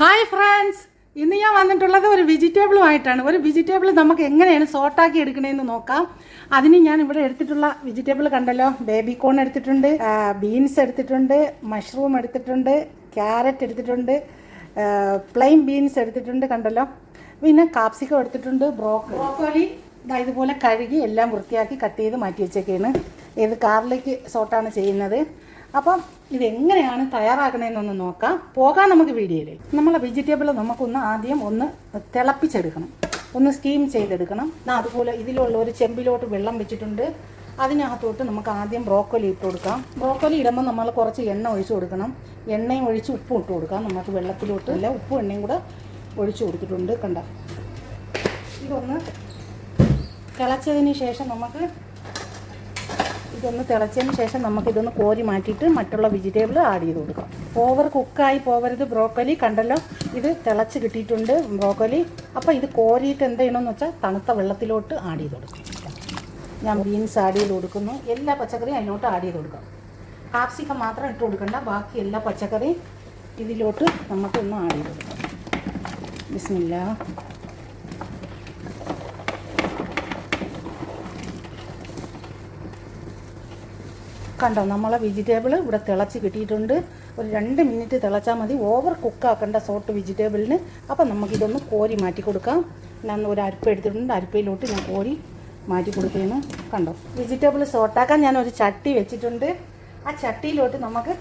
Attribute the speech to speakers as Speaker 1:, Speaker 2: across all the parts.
Speaker 1: Hi friends ഇന്ന് ഞാൻ വന്നിട്ടുള്ളത് ഒരു വെജിറ്റബിളുമായിട്ടാണ് ഒരു വെജിറ്റബിൾ നമുക്ക് എങ്ങനെയാണ് സോട്ടാക്കി എടുക്കണേന്ന് നോക്കാം. അതിന് ഞാൻ ഇവിടെ എടുത്തിട്ടുള്ള വെജിറ്റബിൾ കണ്ടല്ലോ. ബേബി കോൺ എടുത്തിട്ടുണ്ട് ബീൻസ് എടുത്തിട്ടുണ്ട് മഷ്റൂം എടുത്തിട്ടുണ്ട് ക്യാരറ്റ് എടുത്തിട്ടുണ്ട് പ്ലെയിൻ ബീൻസ് എടുത്തിട്ടുണ്ട് കണ്ടല്ലോ. പിന്നെ കാപ്സിക്കം എടുത്തിട്ടുണ്ട് ബ്രോക്കോലി ഇതാ ഇതുപോലെ കഴുകി എല്ലാം വൃത്തിയാക്കി കട്ട് ചെയ്ത് മാറ്റി വെച്ചേക്കാണ്. ഇത് കാറിലേക്ക് സോട്ടാണ് ചെയ്യുന്നത്? അപ്പം ഇതെങ്ങനെയാണ് തയ്യാറാക്കണതെന്നൊന്ന് നോക്കാം. പോകാം നമുക്ക് വീഡിയോയിൽ നമ്മളെ വെജിറ്റബിൾ നമുക്കൊന്ന് ആദ്യം ഒന്ന് തിളപ്പിച്ചെടുക്കണം. ഒന്ന് സ്റ്റീം ചെയ്തെടുക്കണം. അതുപോലെ ഇതിലുള്ള ഒരു ചെമ്പിലോട്ട് വെള്ളം വെച്ചിട്ടുണ്ട്. അതിനകത്തോട്ട് നമുക്ക് ആദ്യം ബ്രോക്കോലി ഇട്ട് കൊടുക്കാം. ബ്രോക്കോലി ഇടുമ്പോൾ നമ്മൾ കുറച്ച് എണ്ണ ഒഴിച്ചു കൊടുക്കണം. എണ്ണയും ഒഴിച്ച് ഉപ്പും ഇട്ട് കൊടുക്കാം. നമുക്ക് വെള്ളത്തിലോട്ട് അല്ല ഉപ്പും എണ്ണയും കൂടെ ഒഴിച്ചു കൊടുത്തിട്ടുണ്ട്. കണ്ട? ഇതൊന്ന് തിളച്ചതിന് ശേഷം നമുക്ക് ഇതൊന്ന് തിളച്ചതിന് ശേഷം നമുക്കിതൊന്ന് കോരി മാറ്റിയിട്ട് മറ്റുള്ള വെജിറ്റബിൾ ആഡ് ചെയ്ത് കൊടുക്കാം. ഓവർ കുക്കായി പോവരുത് ബ്രോക്കലി കണ്ടല്ലോ? ഇത് തിളച്ച് കിട്ടിയിട്ടുണ്ട് ബ്രോക്കലി അപ്പോൾ ഇത് കോരിയിട്ട് എന്ത് ചെയ്യണമെന്ന് വെച്ചാൽ തണുത്ത വെള്ളത്തിലോട്ട് ആഡ് ചെയ്ത് കൊടുക്കും. ഞാൻ ബീൻസ് ആഡ് ചെയ്ത് കൊടുക്കുന്നു. എല്ലാ പച്ചക്കറിയും അതിലോട്ട് ആഡ് ചെയ്ത് കൊടുക്കാം. കാപ്സിക്കം മാത്രം ഇട്ട് കൊടുക്കണ്ട. ബാക്കി എല്ലാ പച്ചക്കറിയും ഇതിലോട്ട് നമുക്കൊന്ന് ആഡ് ചെയ്ത് കൊടുക്കാം. ബിസ്മില്ല കണ്ടോ നമ്മളെ വെജിറ്റബിൾ ഇവിടെ തിളച്ച് കിട്ടിയിട്ടുണ്ട്. ഒരു രണ്ട് മിനിറ്റ് തിളച്ചാൽ മതി. ഓവർ കുക്കാക്കേണ്ട സോട്ട് വെജിറ്റബിളിന് അപ്പം നമുക്കിതൊന്ന് കോരി മാറ്റി കൊടുക്കാം. ഞാൻ ഒരു അരിപ്പ എടുത്തിട്ടുണ്ട്. അരിപ്പയിലോട്ട് ഞാൻ കോരി മാറ്റി കൊടുക്കുകയാണ്. കണ്ടോ വെജിറ്റബിൾ സോട്ടാക്കാൻ ഞാൻ ഒരു ചട്ടി വെച്ചിട്ടുണ്ട്. ആ ചട്ടിയിലോട്ട് നമുക്ക്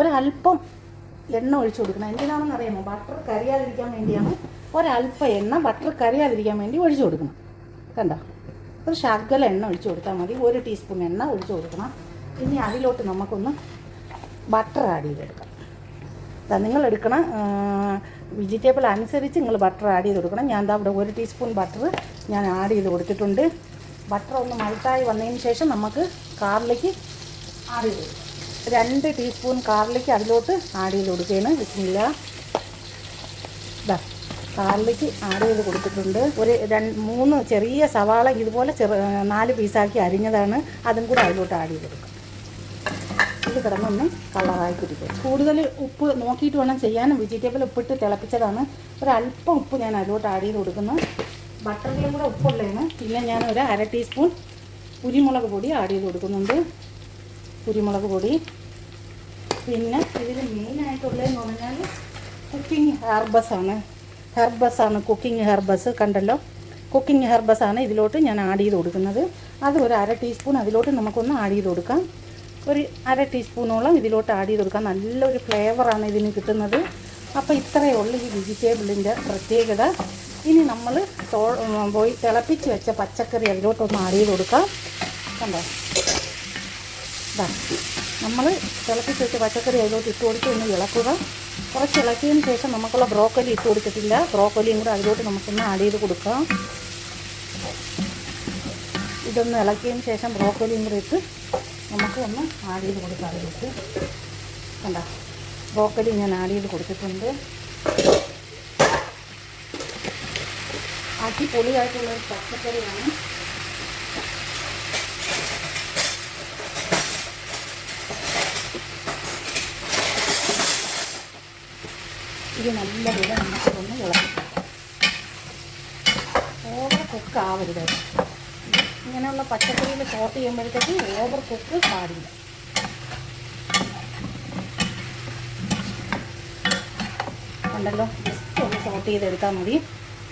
Speaker 1: ഒരല്പം എണ്ണ ഒഴിച്ചു കൊടുക്കണം. എന്തിനാണെന്ന് അറിയാമോ? ബട്ടർ കരിയാതിരിക്കാൻ വേണ്ടിയാണ്. ഒരല്പം എണ്ണ ബട്ടർ കരിയാതിരിക്കാൻ വേണ്ടി ഒഴിച്ചു കൊടുക്കണം. കണ്ടോ? ഒരു ശകല എണ്ണ ഒഴിച്ചു കൊടുത്താൽ മതി. ഒരു ടീസ്പൂൺ എണ്ണ ഒഴിച്ചു കൊടുക്കണം. ഇനി അതിലോട്ട് നമുക്കൊന്ന് ബട്ടർ ആഡ് ചെയ്തെടുക്കാം. ദാ നിങ്ങൾ എടുക്കണ വെജിറ്റബിൾ അനുസരിച്ച് നിങ്ങൾ ബട്ടർ ആഡ് ചെയ്ത് കൊടുക്കണം. ഞാൻ എന്താ അവിടെ ഒരു ടീസ്പൂൺ ബട്ടർ ഞാൻ ആഡ് ചെയ്ത് കൊടുത്തിട്ടുണ്ട്. ബട്ടർ ഒന്ന് മൾട്ടായി വന്നതിന് ശേഷം നമുക്ക് കാറിലേക്ക് ആഡ് ചെയ്ത് കൊടുക്കാം. രണ്ട് ടീസ്പൂൺ കാറിലേക്ക് അതിലോട്ട് ആഡ് ചെയ്ത് കൊടുക്കുകയാണ്. വിസ്മില്ല കാറിലേക്ക് ആഡ് ചെയ്ത് കൊടുത്തിട്ടുണ്ട്. ഒരു രണ്ട് മൂന്ന് ചെറിയ സവാള ഇതുപോലെ ചെറു നാല് പീസാക്കി അരിഞ്ഞതാണ്. അതും കൂടെ അതിലോട്ട് ആഡ് ചെയ്ത് കൊടുക്കാം. ഇത് കിടന്നൊന്ന് കളറായി പിടിക്കും കൂടുതൽ ഉപ്പ് നോക്കിയിട്ട് വേണം ചെയ്യാനും. വെജിറ്റബിൾ ഉപ്പിട്ട് തിളപ്പിച്ചതാണ്. ഒരല്പം ഉപ്പ് ഞാൻ അതിലോട്ട് ആഡ് ചെയ്ത് കൊടുക്കുന്നു. ബട്ടറിലും കൂടെ ഉപ്പുള്ളതാണ്. പിന്നെ ഞാൻ ഒരു അര ടീസ്പൂൺ കുരുമുളക് പൊടി ആഡ് ചെയ്ത് കൊടുക്കുന്നുണ്ട്. കുരുമുളക് പൊടി. പിന്നെ ഇതിൽ മെയിനായിട്ടുള്ളതെന്ന് പറഞ്ഞാൽ കുക്കിംഗ് ഹെർബസാണ് ഹെർബസാണ് ഹെർബസ് കുക്കിംഗ് ഹെർബസ് കണ്ടല്ലോ? കുക്കിംഗ് ഹെർബസാണ് ഇതിലോട്ട് ഞാൻ ആഡ് ചെയ്ത് കൊടുക്കുന്നത്. അത് ഒരു അര ടീസ്പൂൺ അതിലോട്ട് നമുക്കൊന്ന് ആഡ് ചെയ്ത് കൊടുക്കാം. ഒരു അര ടീസ്പൂണോളം ഇതിലോട്ട് ആഡ് ചെയ്ത് കൊടുക്കാം. നല്ലൊരു ഫ്ലേവറാണ് ഇതിന് കിട്ടുന്നത്. അപ്പോൾ ഇത്രയേ ഉള്ളൂ ഈ വെജിറ്റബിളിന്റെ പ്രത്യേകത. ഇനി നമ്മൾ പോയി തിളപ്പിച്ച് വെച്ച പച്ചക്കറി അതിലോട്ടൊന്ന് ആഡ് ചെയ്ത് കൊടുക്കാം. കണ്ടോ? നമ്മൾ തിളപ്പിച്ച് വെച്ച പച്ചക്കറി അതിലോട്ട് ഇട്ട് കൊടുത്ത് ഒന്ന് ഇളക്കുക. കുറച്ച് ഇളക്കിയതിന് ശേഷം നമുക്കുള്ള ബ്രോക്കലി ഇട്ട് കൊടുത്തിട്ടില്ല. ബ്രോക്കലിയും കൂടെ അതിലോട്ട് നമുക്കൊന്ന് ആഡ് ചെയ്ത് കൊടുക്കാം. ഇതൊന്ന് ഇളക്കിയതിന് ശേഷം ബ്രോക്കലിയും കൂടെ ഇട്ട് നമുക്ക് ഒന്ന് ആഡ് ചെയ്ത് കൊടുക്കാം അതിലേക്ക്. കണ്ട? ബ്രോക്കലി ഞാൻ ആഡ് ചെയ്ത് കൊടുത്തിട്ടുണ്ട്. അടിപൊളിയായിട്ടുള്ള ഒരു പച്ചക്കറിയാണ്. ഇത് നല്ല വില നമുക്കൊന്ന് ഇളക്കാം ഓവർ കുക്ക് ആവരുത്. ഇങ്ങനെയുള്ള പച്ചക്കറിയിൽ സോട്ട് ചെയ്യുമ്പോഴത്തേക്ക് ഓവർ കുക്ക് പാടില്ല. ഉണ്ടല്ലോ ജസ്റ്റ് ഒന്ന് സോട്ട് ചെയ്തെടുത്താൽ മതി.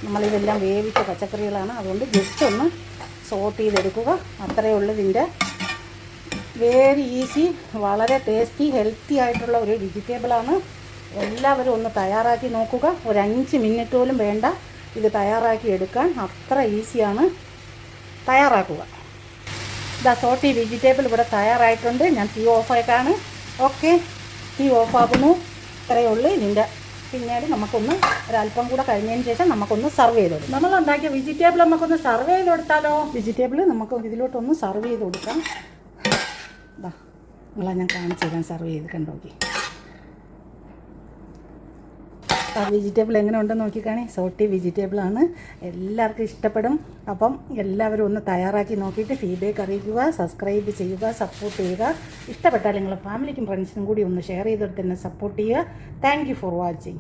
Speaker 1: നമ്മളിതെല്ലാം വേവിച്ച പച്ചക്കറികളാണ്. അതുകൊണ്ട് ജസ്റ്റ് ഒന്ന് സോട്ട് ചെയ്തെടുക്കുക. അത്രയേ ഉള്ളൂ ഇതിന്റെ വെരി ഈസി വളരെ ടേസ്റ്റി ഹെൽത്തി ആയിട്ടുള്ള ഒരു വെജിറ്റബിളാണ് എല്ലാവരും ഒന്ന് തയ്യാറാക്കി നോക്കുക. ഒരു അഞ്ച് മിനിറ്റ് പോലും വേണ്ട ഇത് തയ്യാറാക്കി എടുക്കാൻ. അത്ര ഈസിയാണ് തയ്യാറാക്കുക. ഇതാ സോട്ടി വെജിറ്റബിൾ ഇവിടെ തയ്യാറായിട്ടുണ്ട്. ഞാൻ തീ ഓഫായിട്ടാണ് ഓക്കെ തീ ഓഫാകുന്നു. ഇത്രയേ ഉള്ളൂ. ഇതിന്റെ പിന്നീട് നമുക്കൊന്ന് ഒരല്പം കൂടെ കഴിഞ്ഞതിന് ശേഷം നമുക്കൊന്ന് സർവ് ചെയ്ത് കൊടുക്കാം. നമ്മൾ ഉണ്ടാക്കിയ വെജിറ്റബിൾ നമുക്കൊന്ന് സർവ് ചെയ്ത് കൊടുത്താലോ? വെജിറ്റബിൾ നമുക്ക് ഇതിലോട്ടൊന്ന് സർവ് ചെയ്ത് കൊടുക്കാം. ഇതാ നിങ്ങളെ ഞാൻ കാണിച്ചു തരാം. സർവ് ചെയ്ത് കണ്ടോക്കി. വെജിറ്റബിൾ എങ്ങനെ ഉണ്ടെന്ന് നോക്കിക്കാണേ. സോട്ടി വെജിറ്റബിൾ ആണ്. എല്ലാവർക്കും ഇഷ്ടപ്പെടും. അപ്പം എല്ലാവരും ഒന്ന് തയ്യാറാക്കി നോക്കിയിട്ട് ഫീഡ്ബാക്ക് അറിയിക്കുക സബ്സ്ക്രൈബ് ചെയ്യുക സപ്പോർട്ട് ചെയ്യുക. ഇഷ്ടപ്പെട്ടാൽ നിങ്ങളുടെ ഫാമിലിക്കും ഫ്രണ്ട്സിനും കൂടി ഒന്ന് ഷെയർ ചെയ്തിട്ട് തന്നെ സപ്പോർട്ട് ചെയ്യുക. Thank for watching